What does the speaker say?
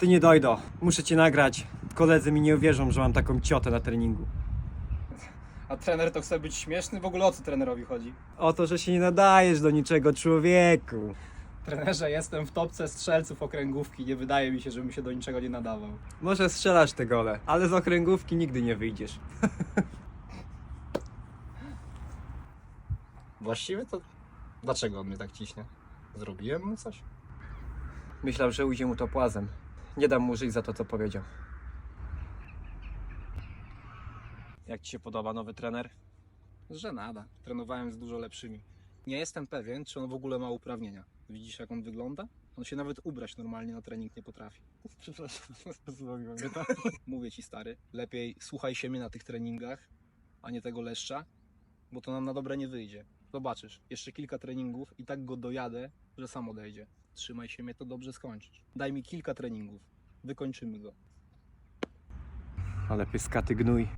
Ty nie dojdo, muszę cię nagrać. Koledzy mi nie uwierzą, że mam taką ciotę na treningu. A trener to chce być śmieszny? W ogóle o co trenerowi chodzi? O to, że się nie nadajesz do niczego, człowieku. Trenerze, jestem w topce strzelców okręgówki. Nie wydaje mi się, żebym się do niczego nie nadawał. Może strzelasz te gole, ale z okręgówki nigdy nie wyjdziesz. Właściwie to dlaczego on mnie tak ciśnie? Zrobiłem mu coś? Myślał, że ujdzie mu to płazem. Nie dam mu żyć za to, co powiedział. Jak ci się podoba nowy trener? Że nada. Trenowałem z dużo lepszymi. Nie jestem pewien, czy on w ogóle ma uprawnienia. Widzisz, jak on wygląda? On się nawet ubrać normalnie na trening nie potrafi. Przepraszam, mnie tam. Mówię ci, stary, lepiej słuchaj się mnie na tych treningach, a nie tego leszcza, bo to nam na dobre nie wyjdzie. Zobaczysz, jeszcze kilka treningów i tak go dojadę, że sam odejdzie. Trzymaj się mnie, to dobrze skończysz. Daj mi kilka treningów. Wykończymy go. Ale pyskaty gnój.